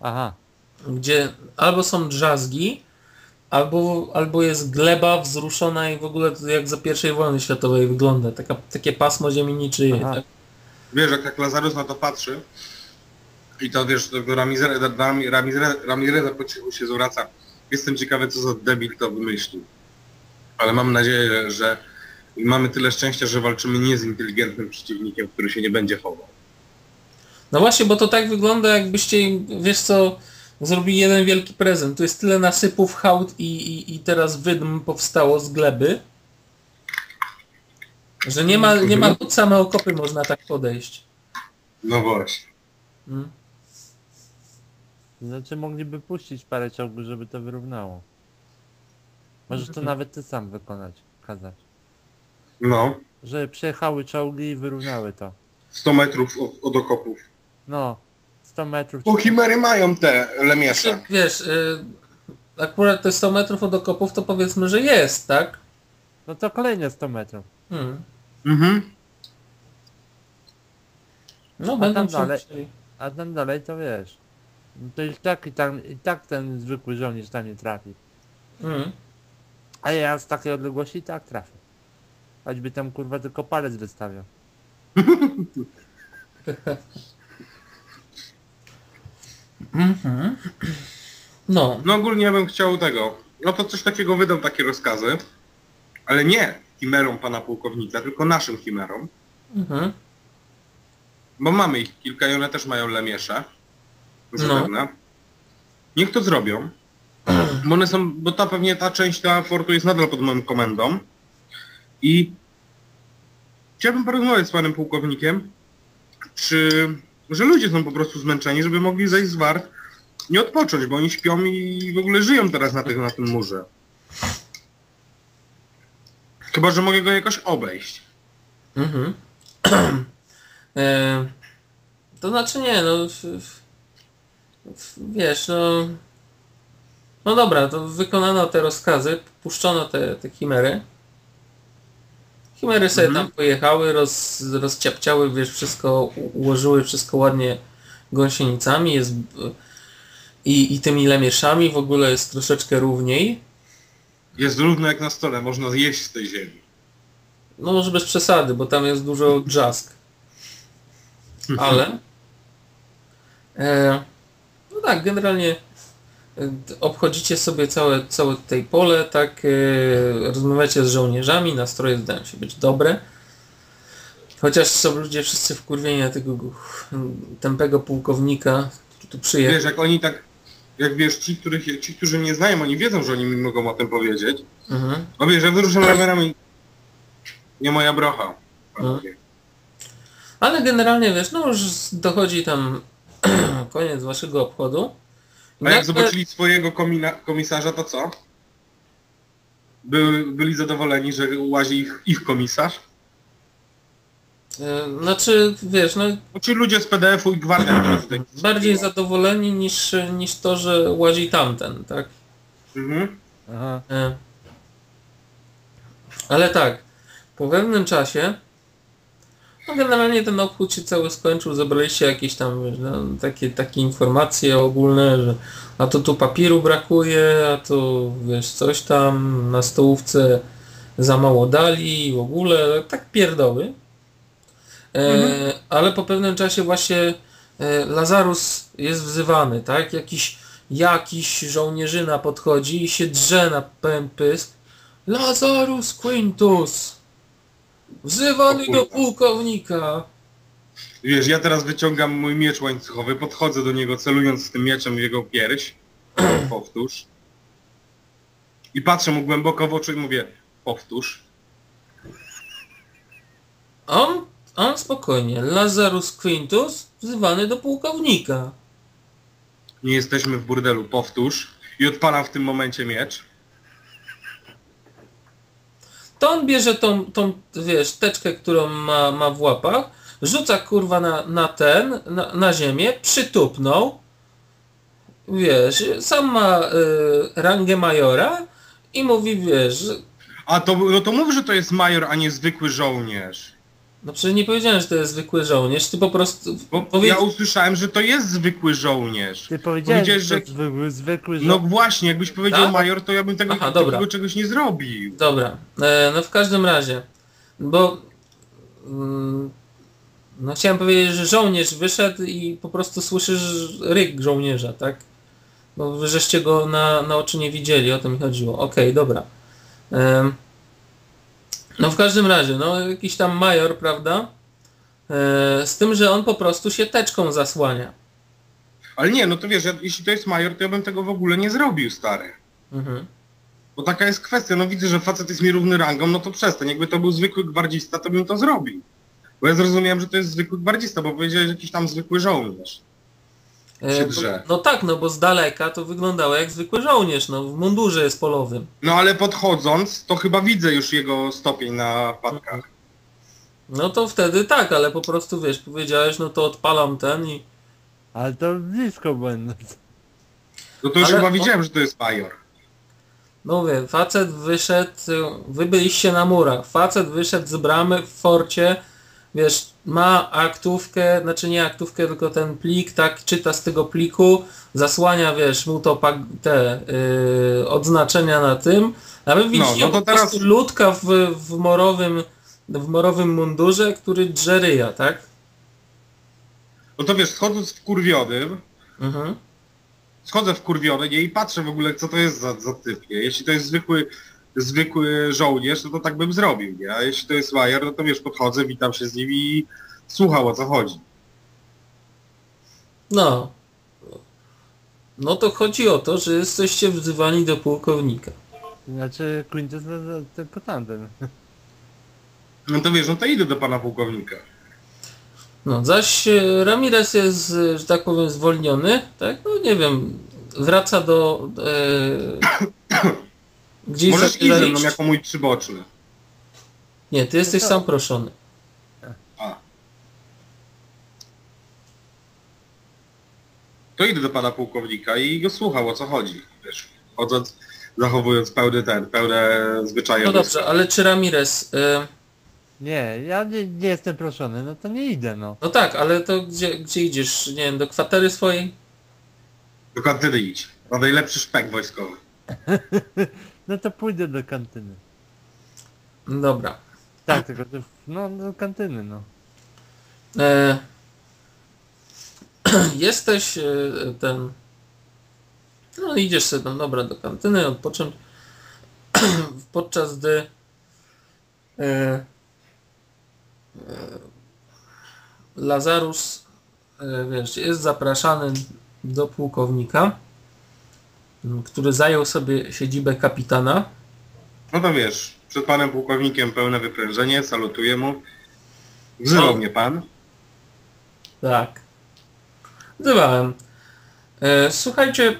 Aha. gdzie albo są drzazgi, albo, albo jest gleba wzruszona i w ogóle to jak za pierwszej wojny światowej wygląda. Taka, takie pasmo ziemi niczyjej. Aha. Tak? Wiesz, jak tak Lazarus na to patrzy i to wiesz, do Ramireza, Ramireza, Ramireza po cichu się zwraca. Jestem ciekawy, co za debil to wymyślił. Ale mam nadzieję, że mamy tyle szczęścia, że walczymy nie z inteligentnym przeciwnikiem, który się nie będzie chował. No właśnie, bo to tak wygląda jakbyście, im, wiesz co, zrobili jeden wielki prezent. Tu jest tyle nasypów, hałd i, i, i teraz wydm powstało z gleby, że nie ma, nie ma pod same okopy można tak podejść. No właśnie. Mm. Znaczy mogliby puścić parę czołgów, żeby to wyrównało. Możesz to nawet ty sam wykonać, kazać. No. Żeby przyjechały czołgi i wyrównały to. 100 metrów od, od okopów. No, 100 metrów. Bo chimery mają te lemiesze. Znaczy, Wiesz, y, akurat te 100 metrów od okopów to powiedzmy, że jest, tak? No to kolejne 100 metrów. Hmm. Mhm. No A będą tam się dalej? musieli- A tam dalej to wiesz. No to i tak, i tak, i tak ten zwykły żołnierz tam nie trafi. Mm. A ja z takiej odległości i tak trafię. Choćby tam kurwa tylko palec wystawiał. Mhm. No, No ogólnie ja bym chciał tego. No to coś takiego wydał takie rozkazy. Ale nie chimerom pana pułkownika, tylko naszym chimerom. mhm. Bo mamy ich kilka i one też mają lemiesze. No. Zapewne. Niech to zrobią. Bo one są, bo ta pewnie ta część ta fortu jest nadal pod moją komendą. I chciałbym porozmawiać z panem pułkownikiem, czy że ludzie są po prostu zmęczeni, żeby mogli zejść z wart, nie odpocząć, bo oni śpią i w ogóle żyją teraz na, tych, na tym murze. Chyba, że mogę go jakoś obejść. Mhm. e, to znaczy nie, no wiesz, no no dobra, to wykonano te rozkazy, puszczono te, te chimery. Chimery sobie Mhm. tam pojechały, roz, rozciapciały, wiesz, wszystko, ułożyły wszystko ładnie gąsienicami, jest i, i tymi lemieszami w ogóle jest troszeczkę równiej. Jest równo jak na stole, można zjeść z tej ziemi. No może bez przesady, bo tam jest dużo drzask. Ale... E, no tak, generalnie obchodzicie sobie całe, całe tutaj pole, tak, e, rozmawiacie z żołnierzami, nastroje zdają się być dobre. Chociaż są ludzie wszyscy wkurwieni na tego tępego pułkownika, który tu przyjechał. Wiesz, jak oni tak, jak wiesz, ci, których, ci, którzy mnie znają, oni wiedzą, że oni mi mogą o tym powiedzieć. Mhm. No wiesz, ja wyruszam ramionami. Nie moja brocha. panowie. Ale generalnie wiesz, no już dochodzi tam koniec waszego obchodu. A jak zobaczyli swojego komina, komisarza, to co? By, byli zadowoleni, że łazi ich, ich komisarz? E, Znaczy, wiesz, no No ci ludzie z PDF-u i gwardia. tutaj- bardziej zadowoleni niż, niż to, że łazi tamten, tak? Mhm. Aha. E, Ale tak, po pewnym czasie, no generalnie ten obchód się cały skończył, zebraliście jakieś tam, wiesz, no, takie, takie informacje ogólne, że a to tu papieru brakuje, a to wiesz, coś tam na stołówce za mało dali w ogóle, tak pierdoły. E, ale po pewnym czasie właśnie e, Lazarus jest wzywany, tak? Jakiś, jakiś żołnierzyna podchodzi i się drze na pełen pysk. Lazarus Quintus! Wzywany O kurwa. do pułkownika! Wiesz, ja teraz wyciągam mój miecz łańcuchowy, podchodzę do niego celując z tym mieczem w jego pierś. Powtórz. I patrzę mu głęboko w oczy i mówię, powtórz. On, on spokojnie. Lazarus Quintus wzywany do pułkownika. Nie jesteśmy w burdelu, powtórz. I odpalam w tym momencie miecz. To on bierze tą, tą wiesz, teczkę, którą ma, ma w łapach, rzuca kurwa na, na ten, na, na ziemię, przytupnął, wiesz, sam ma y, rangę majora i mówi, wiesz, A to, no to mów, że to jest major, a nie zwykły żołnierz. No przecież nie powiedziałem, że to jest zwykły żołnierz, ty po prostu... Bo powiedz... ja usłyszałem, że to jest zwykły żołnierz. Ty powiedziałeś, Powiedziałeś, że że- to zwykły, zwykły No właśnie, jakbyś powiedział Tak? major, to ja bym tego, Aha, dobra. takiego czegoś nie zrobił. Dobra, e, no w każdym razie, bo mm, no chciałem powiedzieć, że żołnierz wyszedł i po prostu słyszysz ryk żołnierza, tak? Bo wy żeście go na, na oczy nie widzieli, o to mi chodziło. Okej, dobra. Em, no w każdym razie, no jakiś tam major, prawda? E, z tym, że on po prostu się teczką zasłania. Ale nie, no to wiesz, ja, jeśli to jest major, to ja bym tego w ogóle nie zrobił, stary. Mhm. Bo taka jest kwestia, no widzę, że facet jest mi równy rangą, no to przestań. Jakby to był zwykły gwardzista, to bym to zrobił. Bo ja zrozumiałem, że to jest zwykły gwardzista, bo powiedziałeś, jakiś tam zwykły żołnierz. E, Się drze. no tak, no bo z daleka to wyglądało jak zwykły żołnierz, no w mundurze jest polowym. No ale podchodząc, to chyba widzę już jego stopień na wpadkach. No to wtedy tak, ale po prostu wiesz, powiedziałeś, no to odpalam ten i... Ale to blisko będę. No to już Ale chyba widziałem, że to jest major. No mówię, facet wyszedł, wy byliście na murach, facet wyszedł z bramy w forcie, wiesz, ma aktówkę, znaczy nie aktówkę, tylko ten plik, tak, czyta z tego pliku, zasłania, wiesz, mu to te yy, odznaczenia na tym, a widzicie no to po prostu teraz- ludka w, w morowym w morowym mundurze, który drze ryja, tak? No to wiesz, schodząc w kurwionym, Mhm. schodzę w kurwiony nie, i patrzę w ogóle, co to jest za, za typ, nie? Jeśli to jest zwykły, zwykły żołnierz, no to tak bym zrobił, nie? A jeśli to jest major, no to wiesz, podchodzę, witam się z nim i słuchał o co chodzi. No. No to chodzi o to, że jesteście wzywani do pułkownika. Znaczy Quintus to, to, to po tamten. No to wiesz, no to idę do pana pułkownika. No, zaś e, Ramirez jest, e, że tak powiem, zwolniony, tak? No nie wiem, wraca do... E, gdzieś Możesz iść ze mną jako mój przyboczny. Nie, ty jesteś No sam proszony. A. To idę do pana pułkownika i go słuchał o co chodzi. Wiesz, chodząc, zachowując pełny ten, pełne zwyczaje. No dobrze, ale czy Ramirez... E, Nie, ja nie, nie jestem proszony, no to nie idę no. no tak, ale to gdzie, gdzie idziesz? Nie wiem, do kwatery swojej? Do kantyny idź. Na najlepszy szpek wojskowy. No to pójdę do kantyny. Dobra. Tak, tylko że, no do kantyny no. E, jesteś e, ten. No idziesz sobie tam dobra do kantyny odpocząć. Podczas gdy e, e, Lazarus e, wiesz, jest zapraszany do pułkownika, który zajął sobie siedzibę kapitana. No to wiesz, przed panem pułkownikiem pełne wyprężenie, salutuję mu. Wzywał O. mnie pan. Tak. Wzywałem. E, słuchajcie,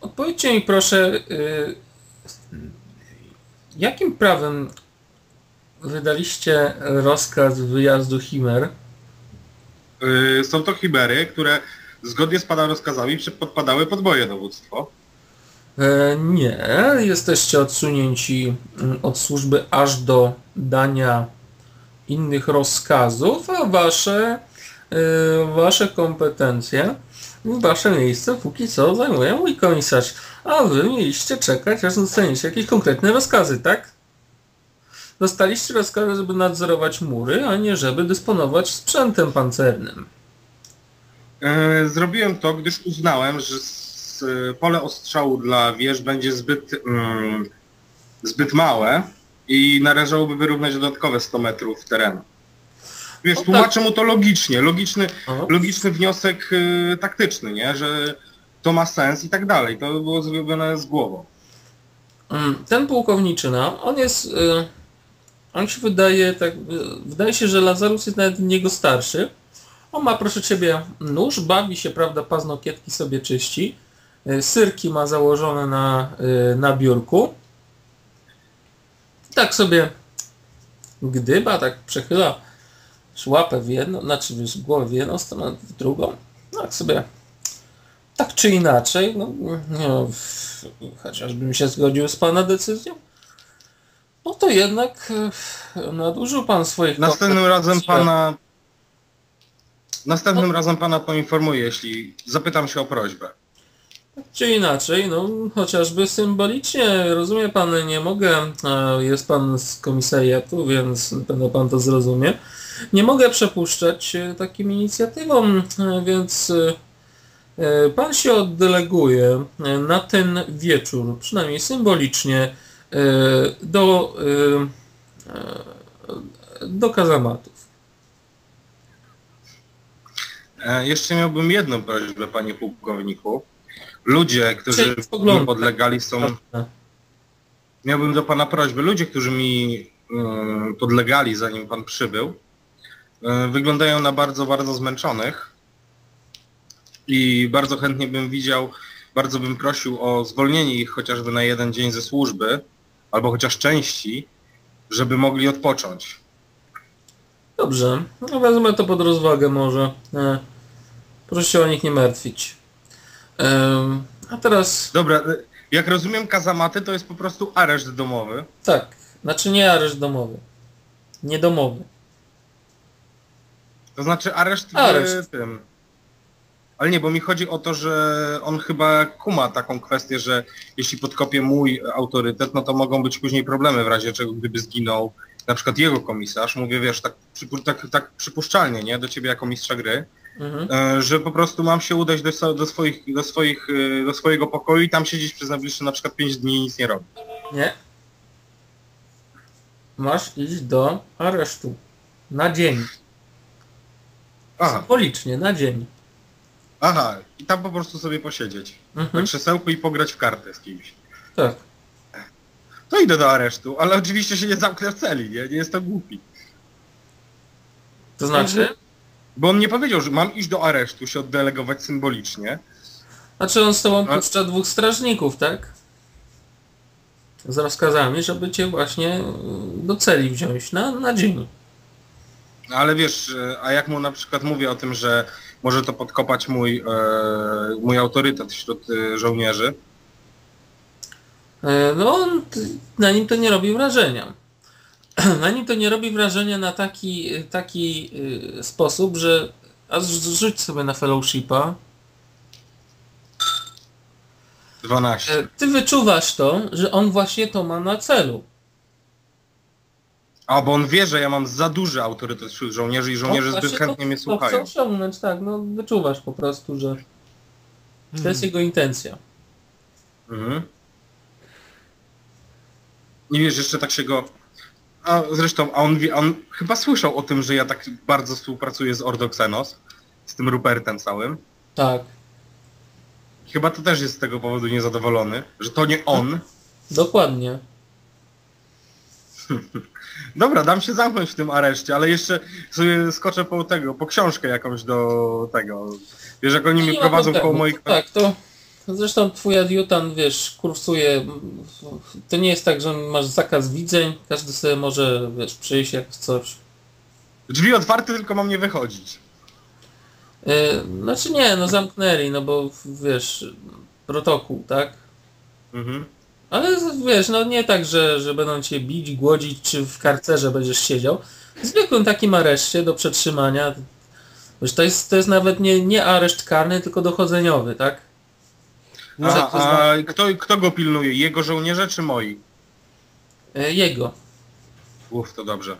odpowiedzcie mi proszę, e, jakim prawem wydaliście rozkaz wyjazdu Chimer? Yy, są to chimery, które zgodnie z pana rozkazami podpadały pod moje dowództwo. E, nie, jesteście odsunięci mm, od służby aż do dania innych rozkazów, a wasze, e, wasze kompetencje, wasze miejsce póki co zajmuje mój komisarz. A wy mieliście czekać, aż dostaniecie jakieś konkretne rozkazy, tak? Dostaliście rozkazy, żeby nadzorować mury, a nie żeby dysponować sprzętem pancernym. E, Zrobiłem to, gdyż uznałem, że e, pole ostrzału dla wież będzie zbyt, mm, zbyt małe i należałoby wyrównać dodatkowe 100 metrów terenu. Wiesz, No tak. tłumaczę mu to logicznie, logiczny, logiczny wniosek e, taktyczny, nie? że to ma sens i tak dalej. To było zrobione z głową. Mm, Ten pułkowniczyna, on jest, y, on się wydaje, tak, y, wydaje się, że Lazarus jest nawet niego starszy. On ma, proszę Ciebie, nóż, bawi się, prawda, paznokietki sobie czyści. Y, Syrki ma założone na, y, na biurku. Tak sobie gdyba, tak przechyla łapę w jedną, znaczy wiesz, głowę w jedną stronę, w drugą. Tak sobie tak czy inaczej, no, no chociażbym się zgodził z Pana decyzją. No to jednak e, nadużył pan swoich Następnym razem pana... Następnym razem pana poinformuję, jeśli zapytam się o prośbę. Czy inaczej, no chociażby symbolicznie, rozumie pan, nie mogę, e, jest pan z komisariatu, więc pewno pan to zrozumie, nie mogę przepuszczać e, takim inicjatywom, e, więc pan się oddeleguje na ten wieczór, przynajmniej symbolicznie, do, do kazamatów. Jeszcze miałbym jedną prośbę, panie pułkowniku. Ludzie, którzy mi podlegali są... Miałbym do pana prośbę. Ludzie, którzy mi e, podlegali zanim pan przybył, e, wyglądają na bardzo, bardzo zmęczonych i bardzo chętnie bym widział, bardzo bym prosił o zwolnienie ich chociażby na jeden dzień ze służby, albo chociaż części, żeby mogli odpocząć. Dobrze, no wezmę to pod rozwagę może. E, proszę się o nich nie martwić. A teraz Dobra, e, jak rozumiem kazamaty to jest po prostu areszt domowy. tak, znaczy nie areszt domowy. Nie domowy. To znaczy areszt, w Areszt. tym. Ale nie, bo mi chodzi o to, że on chyba kuma taką kwestię, że jeśli podkopie mój autorytet, no to mogą być później problemy w razie czego, gdyby zginął na przykład jego komisarz. Mówię, wiesz, tak, tak, tak przypuszczalnie, nie? Do ciebie jako mistrza gry, Mhm. e, że po prostu mam się udać do, do, swoich, do, swoich, e, do swojego pokoju i tam siedzieć przez najbliższe na przykład 5 dni i nic nie robić. Nie. Masz iść do aresztu. Na dzień. Aha, Symbolicznie, na dzień. aha, i tam po prostu sobie posiedzieć. Na Mhm. krzesełku i pograć w kartę z kimś. Tak. To idę do aresztu, ale oczywiście się nie zamknę w celi, nie? Nie jest to głupi. To znaczy? Bo on nie powiedział, że mam iść do aresztu, się oddelegować symbolicznie. Znaczy on z tobą A- puszcza dwóch strażników, tak? Z rozkazami, żeby cię właśnie y, do celi wziąć na, na dzień. No Ale wiesz, e, a jak mu na przykład mówię o tym, że może to podkopać mój, e, mój autorytet wśród e, żołnierzy, E, No on, na nim to nie robi wrażenia. Na nim to nie robi wrażenia na taki, taki y, sposób, że a z- rzuć sobie na fellowshipa. 12. E, Ty wyczuwasz to, że on właśnie to ma na celu. A, bo on wie, że ja mam za duży autorytet wśród żołnierzy i żołnierze On zbyt chętnie to, mnie To słuchają. chcą osiągnąć, tak, no wyczuwasz po prostu, że to jest jego intencja. Mhm. I wiesz, jeszcze tak się go... A zresztą, a on, on chyba słyszał o tym, że ja tak bardzo współpracuję z Ordoxenos, z tym Rupertem całym. Tak, Chyba to też jest z tego powodu niezadowolony, że to nie on. dokładnie. Dobra, dam się zamknąć w tym areszcie, ale jeszcze sobie skoczę po tego, po książkę jakąś do tego. Wiesz, jak oni mnie Nie ma prowadzą problemu. koło moich... Tak, to zresztą twój adiutant, wiesz, kursuje, to nie jest tak, że masz zakaz widzeń, każdy sobie może, wiesz, przyjść jak coś. Drzwi otwarte, tylko mam nie wychodzić. Yy, znaczy nie, no zamknęli, no bo wiesz, protokół, tak? Mhm. Ale wiesz, no nie tak, że, że będą cię bić, głodzić, czy w karcerze będziesz siedział. W zwykłym takim areszcie do przetrzymania. Wiesz, to jest, to jest nawet nie, nie areszt karny, tylko dochodzeniowy, tak? To a kto, kto go pilnuje? Jego żołnierze czy moi? Yy, Jego. Uff, to dobrze.